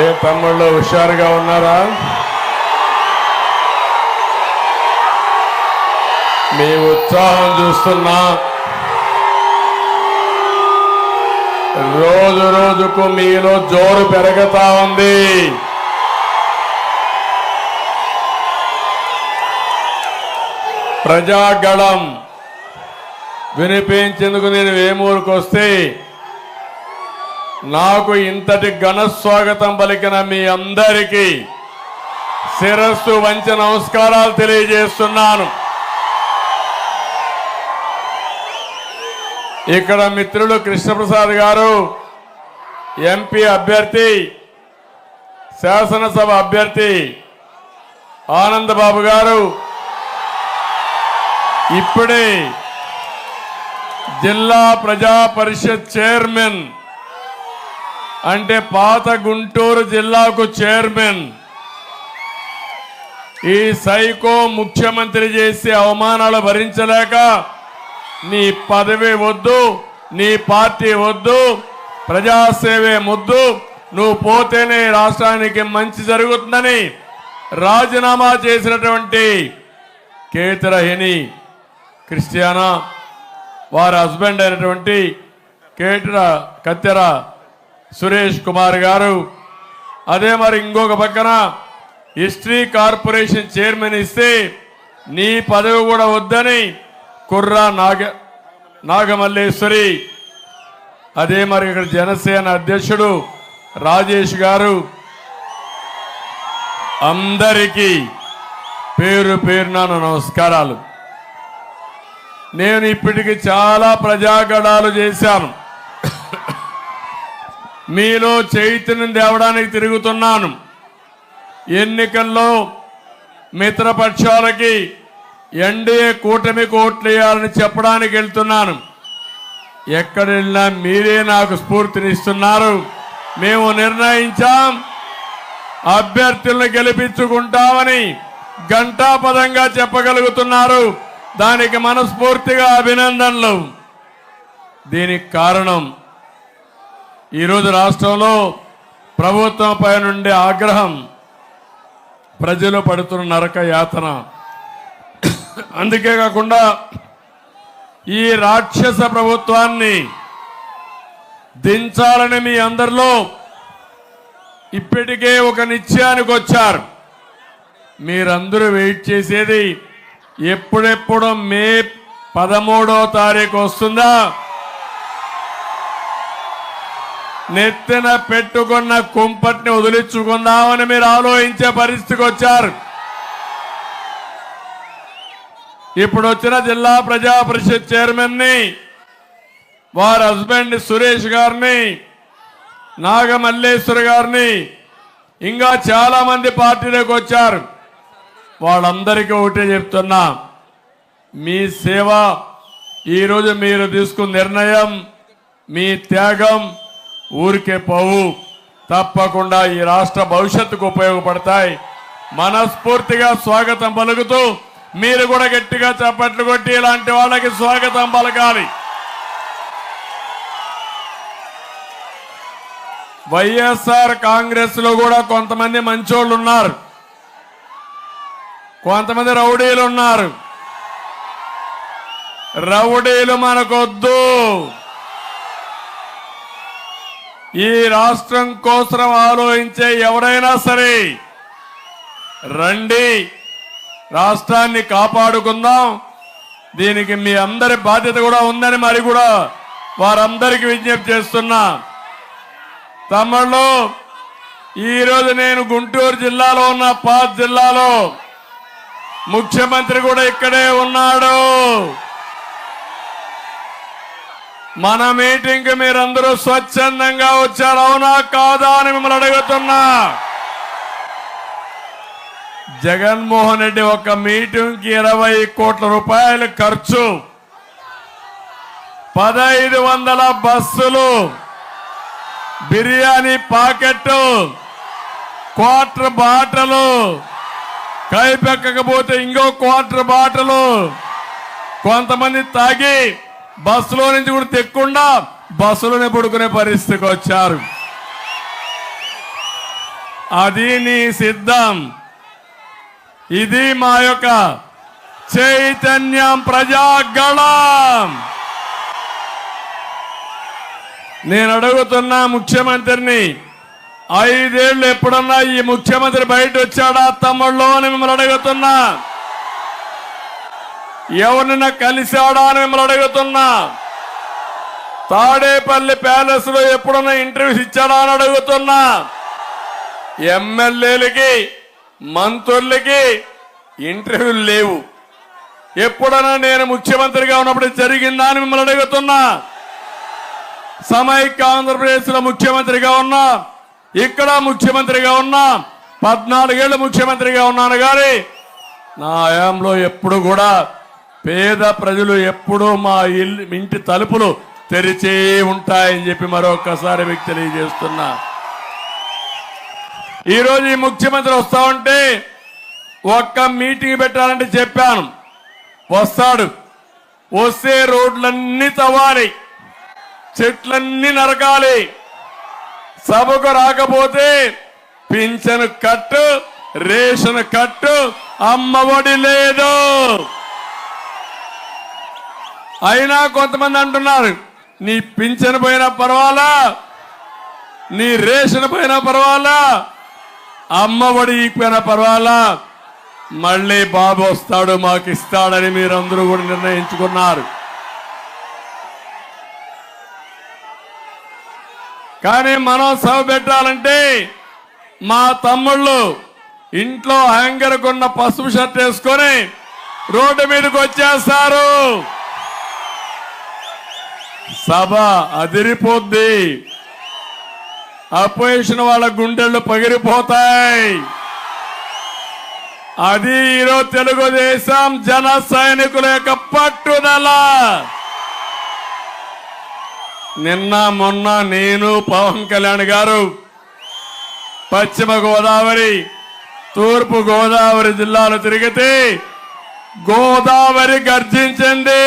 ఏ తమ్ముళ్ళు హుషారుగా ఉన్నారా? మీ ఉత్సాహం చూస్తున్నా. రోజు రోజుకు మీలో జోరు పెరుగుతా ఉంది. ప్రజాగళం వినిపించేందుకు నేను వేమూరుకు వస్తే నాకు ఇంతటి ఘన స్వాగతం పలికిన మీ అందరికీ శిరస్సు వంచి నమస్కారాలు తెలియజేస్తున్నాను. ఇక్కడ మిత్రులు కృష్ణప్రసాద్ గారు ఎంపీ అభ్యర్థి శాసనసభ అభ్యర్థి ఆనందబాబు గారు. ఇప్పుడే జిల్లా ప్రజా పరిషత్ చైర్మన్ అంటే పాత గుంటూరు జిల్లాకు చైర్మన్. ఈ సైకో ముఖ్యమంత్రి చేసే అవమానాలు భరించలేక నీ పదవి వద్దు నీ పార్టీ వద్దు ప్రజాసేవే ముద్దు నువ్వు పోతేనే రాష్ట్రానికి మంచి జరుగుతుందని రాజీనామా చేసినటువంటి కేతరహిని క్రిస్టియానా వారి హస్బెండ్ అయినటువంటి కేటర కత్తెర సురేష్ కుమార్ గారు. అదే మరి ఇంకొక పక్కన హిస్టరీ కార్పొరేషన్ చైర్మన్ ఇస్తే నీ పదవి కూడా వద్దని కుర్రా నాగ నాగమల్లేశ్వరి. అదే మరి ఇక్కడ జనసేన అధ్యక్షుడు రాజేష్ గారు. అందరికీ పేరు పేరున నమస్కారాలు. నేను ఇప్పటికి చాలా ప్రజాగడాలు చేశాను. మీలో చైతన్యం తేవడానికి తిరుగుతున్నాను. ఎన్నికల్లో మిత్రపక్షాలకి ఎన్డీఏ కూటమికి ఓట్లేయాలని చెప్పడానికి వెళ్తున్నాను. ఎక్కడ వెళ్ళినా మీరే నాకు స్ఫూర్తినిస్తున్నారు. మేము నిర్ణయించాం. అభ్యర్థులను గెలిపించుకుంటామని ఘంటాపదంగా చెప్పగలుగుతున్నారు. దానికి మనస్ఫూర్తిగా అభినందనలు. దీనికి కారణం ఈరోజు రాష్ట్రంలో ప్రభుత్వం పై నుండి ఆగ్రహం ప్రజలు పడుతున్న నరక యాతన. అందుకే కాకుండా ఈ రాక్షస ప్రభుత్వాన్ని దించాలని మీ అందరిలో ఇప్పటికే ఒక నిశ్చయానికి వచ్చారు. మీరందరూ వెయిట్ చేసేది ఎప్పుడెప్పుడు మే పదమూడో తారీఖు వస్తుందా? నెత్తిన పెట్టుకున్న కుంపట్ని వదిలించుకుందామని మీరు ఆలోచించే పరిస్థితికి వచ్చారు. ఇప్పుడు వచ్చిన జిల్లా ప్రజా పరిషత్ చైర్మన్ని వారి హస్బెండ్ సురేష్ గారిని నాగమల్లేశ్వర్ గారిని ఇంకా చాలా మంది పార్టీలోకి వచ్చారు. వాళ్ళందరికీ ఒకటే చెప్తున్నా మీ సేవ ఈరోజు మీరు తీసుకున్న నిర్ణయం మీ త్యాగం ఊరికే పోవు. తప్పకుండా ఈ రాష్ట్ర భవిష్యత్తుకు ఉపయోగపడతాయి. మనస్ఫూర్తిగా స్వాగతం పలుకుతూ మీరు కూడా గట్టిగా చప్పట్లు కొట్టి ఇలాంటి వాళ్ళకి స్వాగతం పలకాలి. వైఎస్ఆర్ కాంగ్రెస్లో కూడా కొంతమంది మంచోళ్ళు ఉన్నారు. కొంతమంది రౌడీలు ఉన్నారు. రౌడీలు మనకొద్దు. ఈ రాష్ట్రం కోసం ఆలోచించే ఎవరైనా సరే రండి రాష్ట్రాన్ని కాపాడుకుందాం. దీనికి మీ అందరి బాధ్యత కూడా ఉందని మరి కూడా వారందరికీ విజ్ఞప్తి చేస్తున్నా. తమళ్ళు ఈరోజు నేను గుంటూరు జిల్లాలో ఉన్న పాత్ జిల్లాలో ముఖ్యమంత్రి కూడా ఇక్కడే ఉన్నాడు. మన మీటింగ్కి మీరందరూ స్వచ్ఛందంగా వచ్చారు. అవునా కాదా అని మిమ్మల్ని అడుగుతున్నా. జగన్మోహన్ రెడ్డి ఒక మీటింగ్కి ఇరవై కోట్ల రూపాయలు ఖర్చు. పదహైదు వందల బస్సులు. బిర్యానీ పాకెట్ క్వార్టర్ బాటలు. కైపెక్కకపోతే ఇంకో క్వార్టర్ బాటలు. కొంతమంది తాగి బస్సులో నుంచి కూడా తెక్కుండా బస్సులోనే పడుకునే పరిస్థితికి వచ్చారు. అది నీ సిద్ధం. ఇది మా యొక్క చైతన్యం ప్రజాగళం. నేను అడుగుతున్నా ముఖ్యమంత్రిని ఐదేళ్ళు ఎప్పుడన్నా ఈ ముఖ్యమంత్రి బయట వచ్చాడా తమ్ముళ్ళు అని మిమ్మల్ని అడుగుతున్నా. ఎవరినైనా కలిశాడా అని మిమ్మల్ని అడుగుతున్నా. తాడేపల్లి ప్యాలెస్లో ఎప్పుడన్నా ఇంటర్వ్యూస్ ఇచ్చాడా అని అడుగుతున్నా. ఎమ్మెల్యేలకి మంత్రులకి ఇంటర్వ్యూలు లేవు. ఎప్పుడన్నా నేను ముఖ్యమంత్రిగా ఉన్నప్పుడు జరిగిందా అని మిమ్మల్ని అడుగుతున్నా. సమైక్య ఆంధ్రప్రదేశ్లో ముఖ్యమంత్రిగా ఉన్నా. ఇక్కడ ముఖ్యమంత్రిగా ఉన్నా. పద్నాలుగేళ్ళు ముఖ్యమంత్రిగా ఉన్నాను కానీ నా హయాంలో ఎప్పుడు కూడా పేద ప్రజలు ఎప్పుడూ మా ఇల్లు ఇంటి తలుపులు తెరిచే ఉంటాయని చెప్పి మరొకసారి మీకు తెలియజేస్తున్నా. ఈరోజు ఈ ముఖ్యమంత్రి వస్తా ఉంటే ఒక్క మీటింగ్ పెట్టాలంటే చెప్పాను. వస్తాడు. వస్తే రోడ్లన్నీ తవ్వాలి. చెట్లన్నీ నరకాలి. సభకు రాకపోతే పింఛను కట్టు రేషన్ కట్టు అమ్మఒడి లేదు. అయినా కొంతమంది అంటున్నారు నీ పింఛను పోయినా పర్వాలా? నీ రేషన్ పోయినా పర్వాలా? అమ్మ ఒడి పోయినా పర్వాలా? మళ్ళీ బాబు వస్తాడు మాకు ఇస్తాడని మీరందరూ కూడా నిర్ణయించుకున్నారు. కానీ మనం సభ పెట్టాలంటే మా తమ్ముళ్ళు ఇంట్లో హ్యాంగర్కున్న పసుపు షర్ట్ వేసుకొని రోడ్డు మీదకి వచ్చేస్తారు. సభ అదిరిపోద్ది. అపోజిషన్ వాళ్ళ గుండెళ్ళు పగిలిపోతాయి అది ఈరోజు తెలుగుదేశం జన సైనికుల యొక్క పట్టుదల. నిన్న మొన్న నేను పవన్ కళ్యాణ్ గారు పశ్చిమ గోదావరి తూర్పు గోదావరి జిల్లాలో తిరిగితే గోదావరి గర్జించింది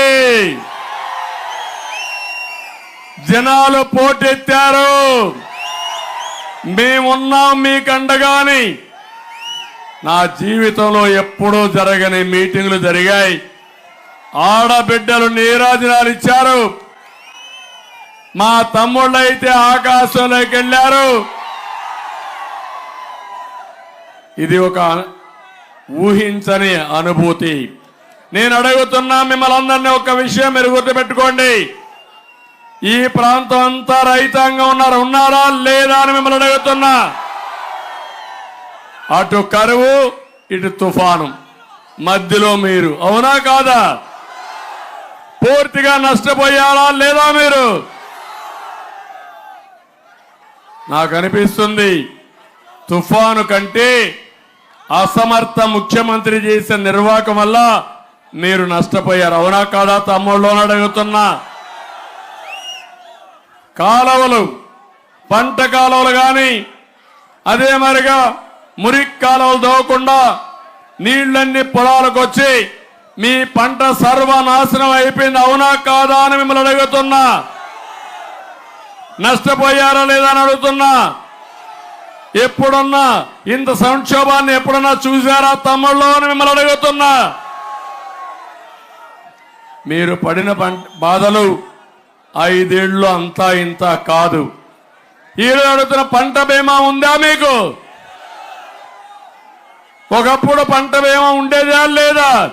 జనాలు పోటెత్తారు. మేమున్నాం మీకండగాని నా జీవితంలో ఎప్పుడూ జరగని మీటింగ్లు జరిగాయి. ఆడబిడ్డలు నీరాజనాలు ఇచ్చారు. మా తమ్ముళ్ళైతే ఆకాశంలోకి వెళ్ళారు. ఇది ఒక ఊహించని అనుభూతి. నేను అడుగుతున్నా మిమ్మల్ని అందరినీ ఒక విషయం మీరు గుర్తుపెట్టుకోండి. ఈ ప్రాంతం అంతా రైతాంగం ఉన్నారు. ఉన్నారా లేదా అని మిమ్మల్ని అడుగుతున్నా. అటు కరువు ఇటు తుఫాను. మధ్యలో మీరు. అవునా కాదా? పూర్తిగా నష్టపోయారా లేదా మీరు? నాకు అనిపిస్తుంది తుఫాను కంటే అసమర్థ ముఖ్యమంత్రి చేసిన నిర్వాహకం వల్ల మీరు నష్టపోయారు. అవునా కాదా తమ్ముళ్ళు అడుగుతున్నా. కాలువలు పంట కాలువలు కానీ అదే మరిగా మురికి కాలువలు దోవకుండా నీళ్ళన్ని పొలాలకు వచ్చి మీ పంట సర్వనాశనం అయిపోయింది. అవునా కాదా అని మిమ్మల్ని అడుగుతున్నా. నష్టపోయారా లేదా అని అడుగుతున్నా. ఎప్పుడన్నా ఇంత సంక్షోభాన్ని ఎప్పుడన్నా చూసారా తమ్ముళ్ళు అని మిమ్మల్ని అడుగుతున్నా. మీరు పడిన పంట బాధలు ఐదేళ్ళు అంతా ఇంత కాదు. ఈరోజు అడుగుతున్న పంట బీమా ఉందా మీకు? ఒకప్పుడు పంట బీమా ఉండేదా లేదా?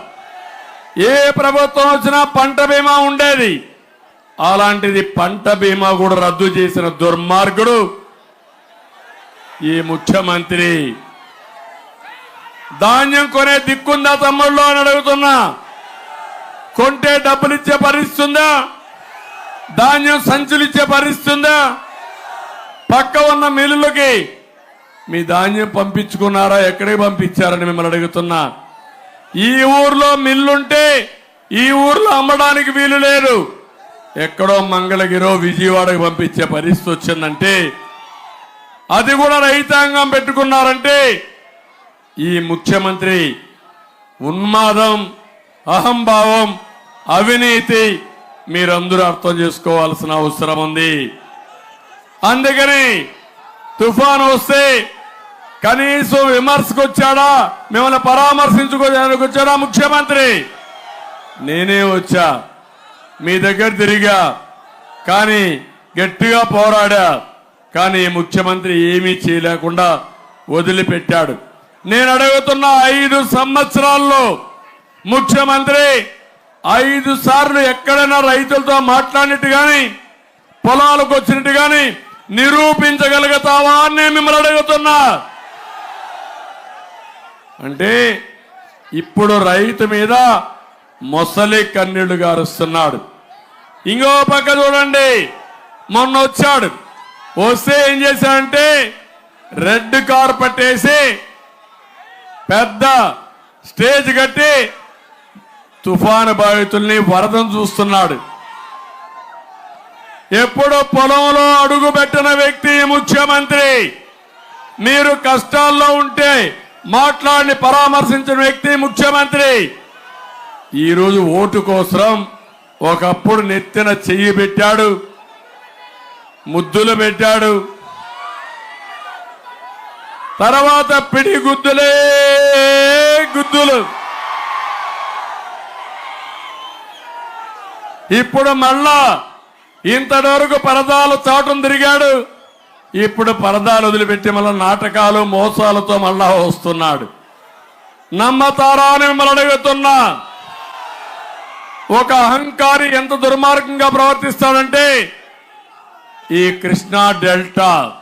ఏ ప్రభుత్వం వచ్చినా పంట బీమా ఉండేది. అలాంటిది పంట బీమా కూడా రద్దు చేసిన దుర్మార్గుడు ఈ ముఖ్యమంత్రి. ధాన్యం కొనే దిక్కుందా తమ్ముళ్ళు అని అడుగుతున్నా. కొంటే డబ్బులు ఇచ్చే ధాన్యం సంచులు ఇచ్చే పరిస్థితి ఉందా పక్క ఉన్న మిల్లులకి మీ ధాన్యం పంపించుకున్నారా? ఎక్కడికి పంపించారని మిమ్మల్ని అడుగుతున్నా. ఈ ఊర్లో మిల్లుంటే ఈ ఊర్లో అమ్మడానికి వీలు లేదు. ఎక్కడో మంగళగిరో విజయవాడకు పంపించే పరిస్థితి వచ్చిందంటే అది కూడా రైతాంగం పెట్టుకున్నారంటే ఈ ముఖ్యమంత్రి ఉన్మాదం అహంభావం అవినీతి మీరందరూ అర్థం చేసుకోవాల్సిన అవసరం ఉంది. అందుకని తుఫాను వస్తే కనీసం విమర్శకు వచ్చాడా మిమ్మల్ని పరామర్శించుకోవడానికి వచ్చాడా ముఖ్యమంత్రి? నేనే వచ్చా. మీ దగ్గర తిరిగా. కానీ గట్టిగా పోరాడా? కానీ ముఖ్యమంత్రి ఏమీ చేయలేకుండా వదిలిపెట్టాడు. నేను అడుగుతున్న ఐదు సంవత్సరాల్లో ముఖ్యమంత్రి ఐదు సార్లు ఎక్కడైనా రైతులతో మాట్లాడినట్టు కానీ పొలాలకు వచ్చినట్టు కానీ నిరూపించగలుగుతావా అని నేను మిమ్మల్ని అడుగుతున్నా. అంటే ఇప్పుడు రైతు మీద మొసలి కన్నీళ్ళు గారుస్తున్నాడు. ఇంకో పక్క చూడండి మొన్న వచ్చాడు. వస్తే ఏం చేశాడంటే రెడ్ కార్పెట్ వేసి పెద్ద స్టేజ్ కట్టి తుఫాను బాధితుల్ని వరదను చూస్తున్నాడు. ఎప్పుడు పొలంలో అడుగు పెట్టిన వ్యక్తి ముఖ్యమంత్రి మీరు కష్టాల్లో ఉంటే మాట్లాడి పరామర్శించిన వ్యక్తి ముఖ్యమంత్రి. ఈరోజు ఓటు కోసం ఒకప్పుడు నెత్తిన చెయ్యి పెట్టాడు ముద్దులు పెట్టాడు. తర్వాత పిడి గుద్దులే గుద్దులు. ఇప్పుడు మళ్ళా ఇంతవరకు పరదాలు చాటును తిరిగాడు. ఇప్పుడు పరదాలు వదిలిపెట్టి మళ్ళా నాటకాలు మోసాలతో మళ్ళా వస్తున్నాడు. నమ్మతారా అని మిమ్మల్ని అడుగుతున్నా. ఒక అహంకారి ఎంత దుర్మార్గంగా ప్రవర్తిస్తాడంటే ఈ కృష్ణా డెల్టా.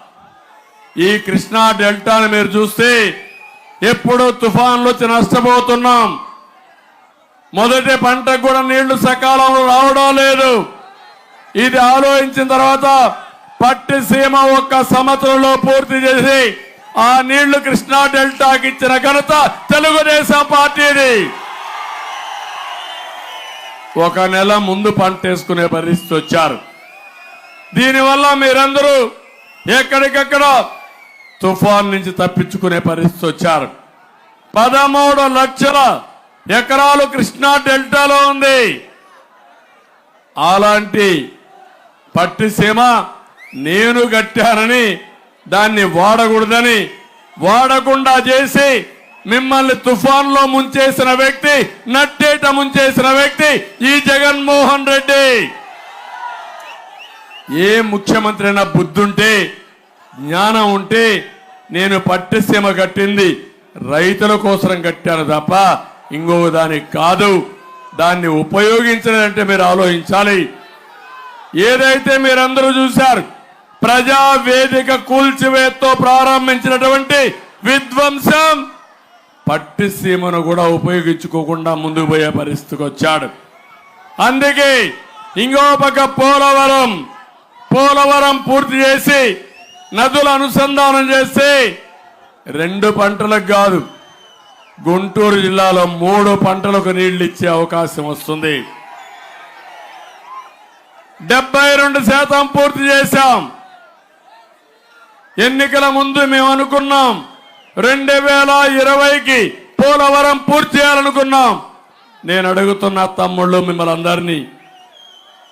ఈ కృష్ణా డెల్టాని మీరు చూస్తే ఎప్పుడు తుఫాన్లు వచ్చి నష్టపోతున్నాం. మొదటి పంటకు కూడా నీళ్ళు సకాలంలో రావడం లేదు. ఇది ఆలోచించిన తర్వాత పట్టిసీమ ఒక్క సంవత్సరంలో పూర్తి చేసి ఆ నీళ్ళు కృష్ణా డెల్టాకి ఇచ్చిన ఘనత తెలుగుదేశం పార్టీది. ఒక నెల ముందు పంట వేసుకునే పరిస్థితి వచ్చారు. దీనివల్ల మీరందరూ ఎక్కడికెక్కడ తుఫాన్ నుంచి తప్పించుకునే పరిస్థితి వచ్చారు. పదమూడు లక్షల ఎకరాలు కృష్ణా డెల్టాలో ఉంది. అలాంటి పట్టిసీమ నేను కట్టానని దాన్ని వాడకూడదని వాడకుండా చేసి మిమ్మల్ని తుఫాన్లో ముంచేసిన వ్యక్తి నట్టేట ముంచేసిన వ్యక్తి ఈ జగన్మోహన్ రెడ్డి. ఏ ముఖ్యమంత్రి అయినా బుద్ధుంటే జ్ఞానం ఉంటే నేను పట్టిసీమ కట్టింది రైతుల కోసం కట్టాను తప్ప ఇంకో దానికి కాదు దాన్ని ఉపయోగించాలంటే మీరు ఆలోచించాలి. ఏదైతే మీరందరూ చూశారు ప్రజా వేదిక కూల్చివేత్తో ప్రారంభించినటువంటి విధ్వంసం పట్టిసీమను కూడా ఉపయోగించుకోకుండా ముందుకు పోయే పరిస్థితికి వచ్చాడు. అందుకే ఇంకో పక్క పోలవరం పోలవరం పూర్తి చేసి నదులు అనుసంధానం చేసి రెండు పంటలకు కాదు గుంటూరు జిల్లాలో మూడు పంటలకు నీళ్ళు ఇచ్చే అవకాశం వస్తుంది. డెబ్బై రెండు శాతం పూర్తి చేశాం. ఎన్నికల ముందు మేము అనుకున్నాం రెండు వేల ఇరవైకి పోలవరం పూర్తి చేయాలనుకున్నాం. నేను అడుగుతున్న తమ్ముళ్ళు మిమ్మల్ని అందరినీ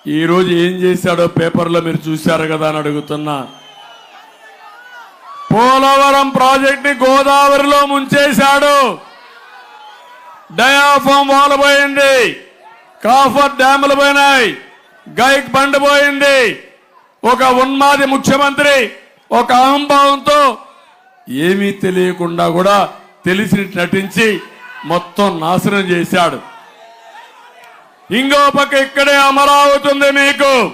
ఈరోజు ఏం చేశాడో పేపర్లో మీరు చూశారు కదా అని అడుగుతున్నా. పోలవరం ప్రాజెక్ట్ని గోదావరిలో ముంచేశాడు. డయాఫామ్ వాల్ పోయింది. కాఫర్ డ్యాములు పోయినాయి. గైక్ బండ్ పోయింది. ఒక ఉన్మాది ముఖ్యమంత్రి ఒక అహంభావంతో ఏమీ తెలియకుండా కూడా తెలిసి నటించి మొత్తం నాశనం చేశాడు. ఇంకో పక్క ఇక్కడే అమరావతి ఉంది మీకు.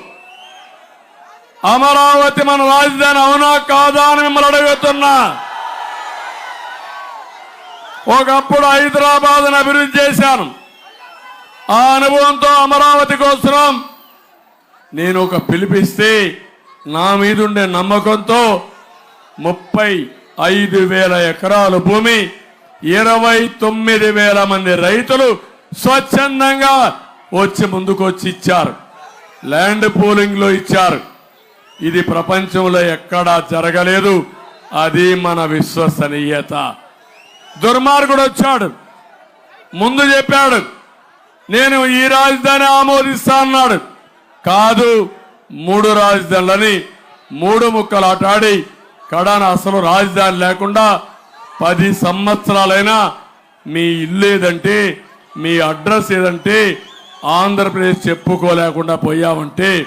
అమరావతి మన రాజధాని అవునా కాదా అని మిమ్మల్ని అడుగుతున్నా. ఒకప్పుడు హైదరాబాద్ను అభివృద్ధి చేశాను. ఆ అనుభవంతో అమరావతి కోసం నేను ఒక పిలిపిస్తే నా మీద ఉండే నమ్మకంతో ముప్పై ఐదు వేల ఎకరాల భూమి ఇరవై తొమ్మిది వేల మంది రైతులు స్వచ్ఛందంగా వచ్చి ముందుకు వచ్చి ఇచ్చారు. ల్యాండ్ పూలింగ్లో ఇచ్చారు. ఇది ప్రపంచంలో ఎక్కడా జరగలేదు. అది మన విశ్వసనీయత. దుర్మార్గుడు వచ్చాడు. ముందు చెప్పాడు నేను ఈ రాజధాని ఆమోదిస్తా అన్నాడు. కాదు మూడు రాజధానులని మూడు ముక్కలు ఆటాడి కడాన అసలు రాజధాని లేకుండా పది సంవత్సరాలైనా మీ ఇల్లు ఏదంటే మీ అడ్రస్ ఏదంటే ఆంధ్రప్రదేశ్ చెప్పుకోలేకుండా పోయామంటే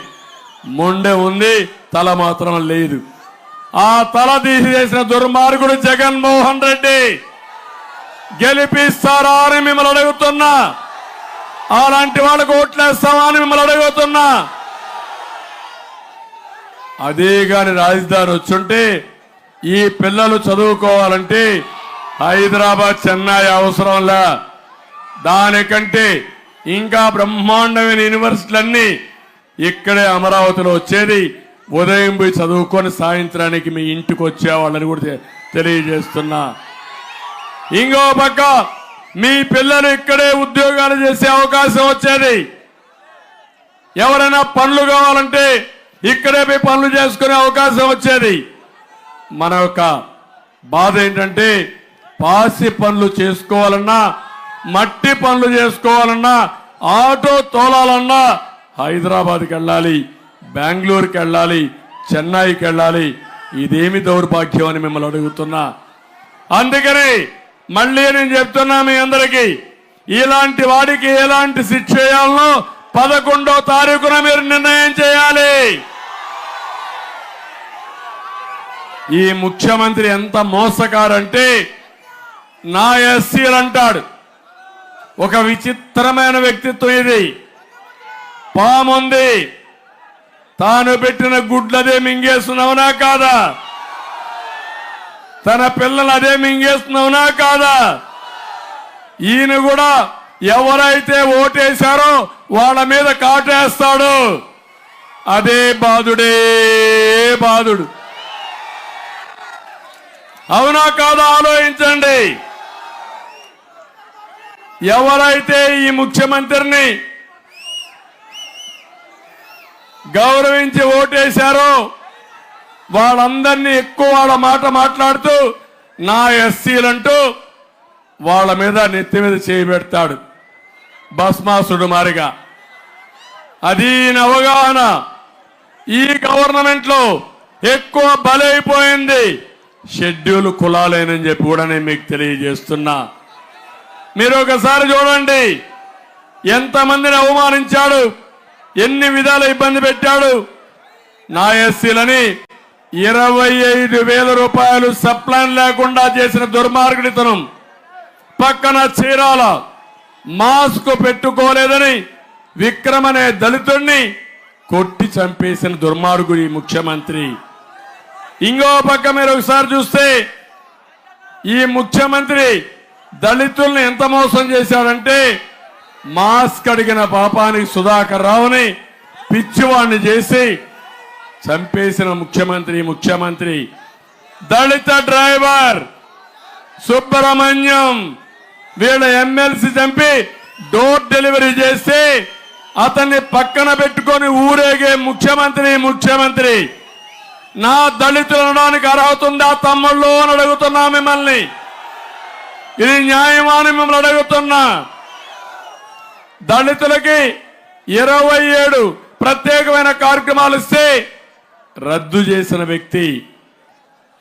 మొండె ఉంది తల మాత్రం లేదు. ఆ తల తీసేసిన దుర్మార్గుడు జగన్మోహన్ రెడ్డి గెలిపిస్తారా అని మిమ్మల్ని అడుగుతున్నా. అలాంటి వాళ్ళకు ఓట్లేస్తామా అని మిమ్మల్ని అడుగుతున్నా. అదే కాని రాజధాని వచ్చుంటే ఈ పిల్లలు చదువుకోవాలంటే హైదరాబాద్ చెన్నై అవసరంలా దానికంటే ఇంకా బ్రహ్మాండమైన యూనివర్సిటీలన్నీ ఇక్కడే అమరావతిలో వచ్చేది. ఉదయం పోయి చదువుకొని సాయంత్రానికి మీ ఇంటికి వచ్చేవాళ్ళని కూడా తెలియజేస్తున్నా. ఇంకో పక్క మీ పిల్లలు ఇక్కడే ఉద్యోగాలు చేసే అవకాశం వచ్చేది. ఎవరైనా పనులు కావాలంటే ఇక్కడే పోయి పనులు చేసుకునే అవకాశం వచ్చేది. మన యొక్క బాధ ఏంటంటే పాసి పనులు చేసుకోవాలన్నా మట్టి పనులు చేసుకోవాలన్నా ఆటో తోలాలన్నా హైదరాబాద్కి వెళ్ళాలి బెంగళూరుకి వెళ్ళాలి చెన్నైకి వెళ్ళాలి. ఇదేమి దౌర్భాగ్యం అని మిమ్మల్ని అడుగుతున్నా. అందుకని మళ్ళీ నేను చెప్తున్నా మీ అందరికీ ఇలాంటి వాడికి ఎలాంటి శిక్ష చేయాలనో పదకొండో తారీఖున మీరు నిర్ణయం చేయాలి. ఈ ముఖ్యమంత్రి ఎంత మోసకారంటే నా ఎస్సీలు అంటాడు ఒక విచిత్రమైన వ్యక్తిత్వం ఇది. పాముంది. తాను పెట్టిన గుడ్లదే మింగేస్తున్నావునా కాదా? తన పిల్లలు అదే మింగేస్తున్నావునా కాదా? ఈయన కూడా ఎవరైతే ఓటేశారో వాళ్ళ మీద కాటేస్తాడు. అదే బాధుడే బాధుడు అవునా కాదా? ఆలోచించండి. ఎవరైతే ఈ ముఖ్యమంత్రిని గౌరవించి ఓటేశారో వాళ్ళందరినీ ఎక్కువ వాళ్ళ మాట మాట్లాడుతూ నా ఎస్సీలంటూ వాళ్ళ మీద నెత్తి మీద చేయబెడతాడు భస్మాసుడు మారిగా. అది అవగాహన. ఈ గవర్నమెంట్లో ఎక్కువ బలైపోయింది. షెడ్యూల్ కులాలేనని చెప్పి కూడా నేను మీకు తెలియజేస్తున్నా. మీరు ఒకసారి చూడండి. ఎంతమందిని అవమానించాడు? ఎన్ని విధాల ఇబ్బంది పెట్టాడు? నా ఎస్సీలని ఇరవై ఐదు వేల రూపాయలు సప్లైన్ లేకుండా చేసిన దుర్మార్గుడితనం. పక్కన చీరాల మాస్క్ పెట్టుకోలేదని విక్రమ్ అనే దళితుణ్ణి కొట్టి చంపేసిన దుర్మార్గుడి ముఖ్యమంత్రి. ఇంకో పక్క మీరు ఒకసారి చూస్తే ఈ ముఖ్యమంత్రి దళితుల్ని ఎంత మోసం చేశాడంటే మాస్క్ అడిగిన పాపానికి సుధాకర్ రావుని పిచ్చివాణ్ణి చేసి చంపేసిన ముఖ్యమంత్రి ముఖ్యమంత్రి. దళిత డ్రైవర్ సుబ్రహ్మణ్యం వీళ్ళ ఎమ్మెల్సీ చంపి డోర్ డెలివరీ చేస్తే అతన్ని పక్కన పెట్టుకొని ఊరేగే ముఖ్యమంత్రి ముఖ్యమంత్రి. నా దళితులు అనడానికి అర్హత ఉందా తమ్ముళ్ళు అని అడుగుతున్నా మిమ్మల్ని. ఇది న్యాయమాని మిమ్మల్ని అడుగుతున్నా. దళితులకి ఇరవై ఏడు ప్రత్యేకమైన కార్యక్రమాలు ఇస్తే రద్దు చేసిన వ్యక్తి.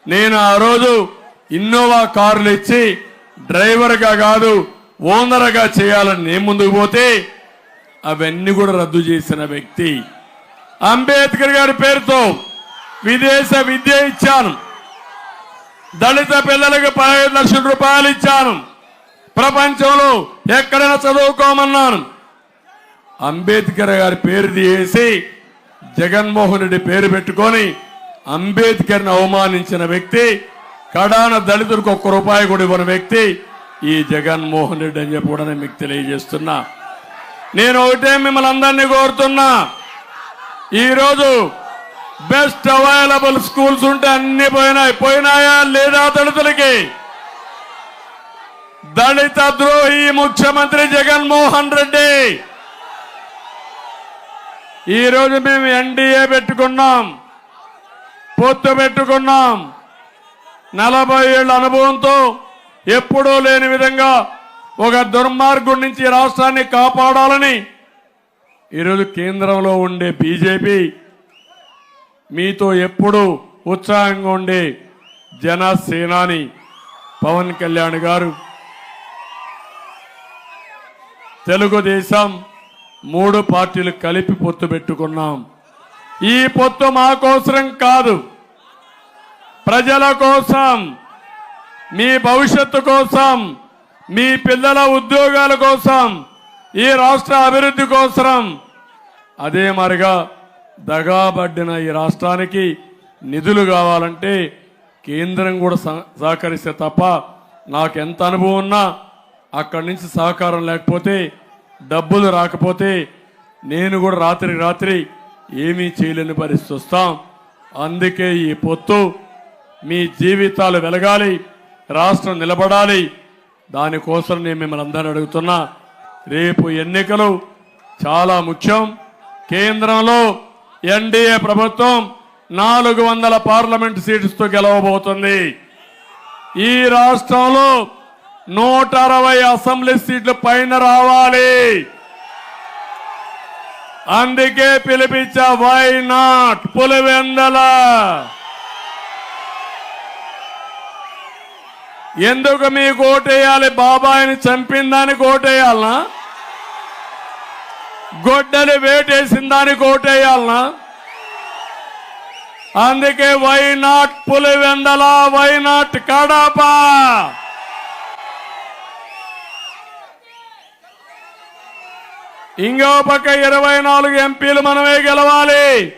నేను ఆ రోజు ఇన్నోవా కార్లు ఇచ్చి డ్రైవర్గా కాదు ఓనర్గా చేయాలని నేను ముందుకు పోతే అవన్నీ కూడా రద్దు చేసిన వ్యక్తి. అంబేద్కర్ గారి పేరుతో విదేశ విద్య ఇచ్చాను. దళిత పిల్లలకు పదహైదు లక్షల రూపాయలు ఇచ్చాను. ప్రపంచంలో ఎక్కడైనా చదువుకోమన్నాను. అంబేద్కర్ గారి పేరు తీసి జగన్మోహన్ రెడ్డి పేరు పెట్టుకొని అంబేద్కర్ని అవమానించిన వ్యక్తి కడాన దళితులకు ఒక్క రూపాయి కూడా ఇవ్వని వ్యక్తి ఈ జగన్మోహన్ రెడ్డి అని చెప్పి కూడా నేను మీకు తెలియజేస్తున్నా. నేను ఒకటే మిమ్మల్ని అందరినీ కోరుతున్నా. ఈరోజు బెస్ట్ అవైలబుల్ స్కూల్స్ ఉంటే అన్ని పోయినాయి. పోయినాయా లేదా దళితులకి? దళిత ద్రోహి ముఖ్యమంత్రి జగన్మోహన్ రెడ్డి. ఈరోజు మేము ఎన్డీఏ పెట్టుకున్నాం. పొత్తు పెట్టుకున్నాం. నలభై ఏళ్ళ అనుభవంతో ఎప్పుడూ లేని విధంగా ఒక దుర్మార్గుడి నుంచి రాష్ట్రాన్ని కాపాడాలని ఈరోజు కేంద్రంలో ఉండే బీజేపీ మీతో ఎప్పుడు ఉత్సాహంగా ఉండే జనసేనాని పవన్ కళ్యాణ్ గారు. తెలుగుదేశం మూడు పార్టీలు కలిపి పొత్తు పెట్టుకున్నాం. ఈ పొత్తు మా కోసరం కాదు. ప్రజల కోసం మీ భవిష్యత్తు కోసం మీ పిల్లల ఉద్యోగాల కోసం ఈ రాష్ట్ర అభివృద్ధి కోసం అదే మరిగా దగాబడ్డిన ఈ రాష్ట్రానికి నిధులు కావాలంటే కేంద్రం కూడా సహ- సహకరిస్తే తప్ప నాకు ఎంత అనుభవం ఉన్నా అక్కడి నుంచి సహకారం లేకపోతే డబ్బులు రాకపోతే నేను కూడా రాత్రి రాత్రి ఏమీ చేయలేని పరిస్థితి వస్తాం. అందుకే ఈ పొత్తు మీ జీవితాలు వెలగాలి రాష్ట్రం నిలబడాలి. దానికోసం నేను మిమ్మల్ని అందరిని అడుగుతున్నా. రేపు ఎన్నికలు చాలా ముఖ్యం. కేంద్రంలో ఎన్డీఏ ప్రభుత్వం నాలుగు వందల పార్లమెంట్ సీట్స్తో గెలవబోతుంది. ఈ రాష్ట్రంలో నూట అరవై అసెంబ్లీ సీట్లు పైన రావాలి. అందుకే పిలిపించా వై నాట్ పులివెందల. ఎందుకు మీకు ఓటేయాలి? బాబాయిని చంపిన దానికి ఓటేయాలనా? గొడ్డలి వేటేసిన దానికి ఓటేయాలనా? అందుకే why not Pulivendula why not Kadapa! ఇంకో పక్క ఇరవై నాలుగు ఎంపీలు మనమే గెలవాలి.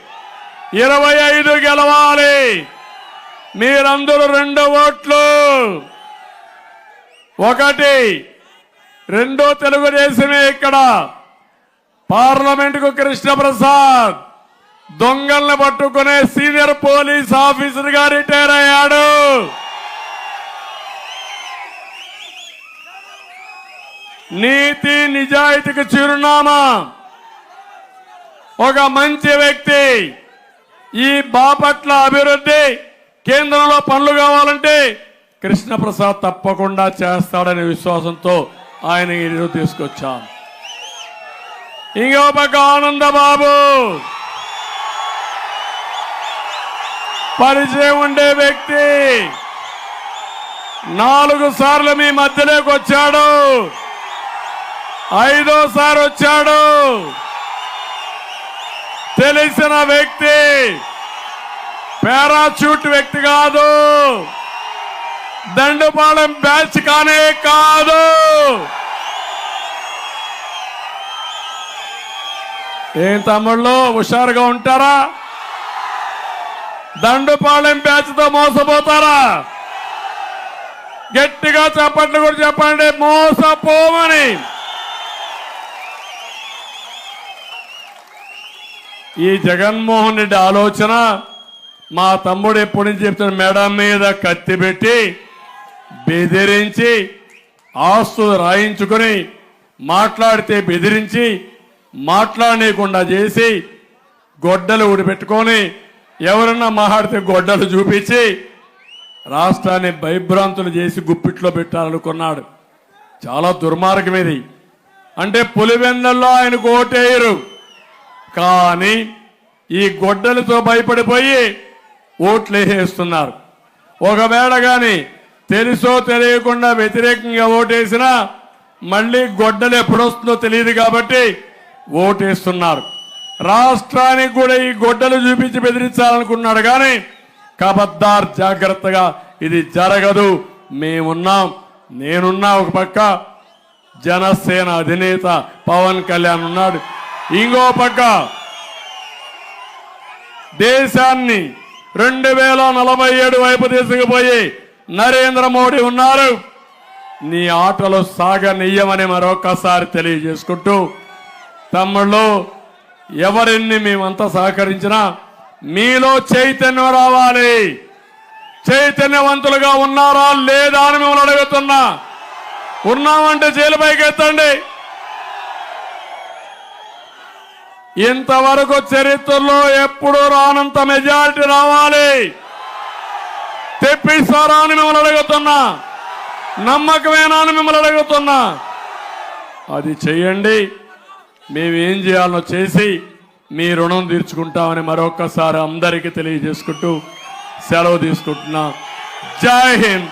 ఇరవై ఐదు గెలవాలి. మీరందరూ రెండు ఓట్లు. ఒకటి రెండో తెలుగుదేశమే ఇక్కడ. పార్లమెంటుకు కృష్ణప్రసాద్ దొంగల్ని పట్టుకునే సీనియర్ పోలీస్ ఆఫీసర్గా రిటైర్ అయ్యాడు. నీతి నిజాయితీకి చిరునామా. ఒక మంచి వ్యక్తి ఈ బాపట్ల అభివృద్ధి కేంద్రంలో పనులు కావాలంటే కృష్ణప్రసాద్ తప్పకుండా చేస్తాడనే విశ్వాసంతో ఆయన ఈరోజు తీసుకొచ్చాం. ఇంకో పక్క ఆనందబాబు. పరిచయం ఉండే వ్యక్తి. నాలుగు సార్లు మీ మధ్యలోకి వచ్చాడు. ఐదోసారి వచ్చాడు. తెలిసిన వ్యక్తి పారాచూట్ వ్యక్తి కాదు. దండుపాలెం బ్యాచ్ కానే కాదు. ఏం తమ్ముళ్ళు హుషారుగా ఉంటారా? దండుపాలెం బ్యాచ్తో మోసపోతారా? గట్టిగా చెప్పండి కూడా చెప్పండి మోసపోమని. ఈ జగన్మోహన్ రెడ్డి ఆలోచన మా తమ్ముడు ఎప్పటి నుంచి చెప్తున్న మెడ మీద కత్తి పెట్టి బెదిరించి ఆస్తులు రాయించుకొని మాట్లాడితే బెదిరించి మాట్లాడనీయకుండా చేసి గొడ్డలు ఊడిపెట్టుకొని ఎవరన్నా మాట్లాడితే గొడ్డలు చూపించి రాష్ట్రాన్ని భయభ్రాంతులు చేసి గుప్పిట్లో పెట్టాలనుకున్నాడు. చాలా దుర్మార్గం ఇది. అంటే పులివెందల్లో ఆయనకు ఓటేయరు. కానీ ఈ గొడ్డలతో భయపడిపోయి ఓట్లు వేసేస్తున్నారు ఒకవేళ కానీ తెలుసో తెలియకుండా వ్యతిరేకంగా ఓటేసినా మళ్ళీ గొడ్డలు ఎప్పుడొస్తుందో తెలియదు కాబట్టి ఓటేస్తున్నారు. రాష్ట్రానికి కూడా ఈ గొడ్డలు చూపించి బెదిరించాలనుకున్నాడు కానీ కబద్దార్ జాగ్రత్తగా ఇది జరగదు. మేమున్నాం నేనున్నా ఒక పక్క జనసేన అధినేత పవన్ కళ్యాణ్ ఉన్నాడు. ఇంకో పక్క. దేశాన్ని రెండు వేల నలభై ఏడు వైపు తీసుకుపోయి నరేంద్ర మోడీ ఉన్నారు. నీ ఆటలు సాగనీయమని మరొకసారి తెలియజేసుకుంటూ తమ్ముళ్ళు ఎవరిన్ని మేమంతా సహకరించినా మీలో చైతన్యం రావాలి. చైతన్యవంతులుగా ఉన్నారా లేదా అని మిమ్మల్ని అడుగుతున్నా. ఉన్నామంటే జైలు పైకి ఎత్తండి ఇంతవరకు చరిత్రలో ఎప్పుడు రానంత మెజారిటీ రావాలి. తెప్పిస్తారా అని మిమ్మల్ని అడుగుతున్నా. నమ్మకమేనా అని మిమ్మల్ని అడుగుతున్నా. అది చేయండి మేము ఏం చేయాలో చేసి మీ రుణం తీర్చుకుంటామని మరొకసారి అందరికీ తెలియజేసుకుంటూ సెలవు తీసుకుంటున్నా. జై హింద్.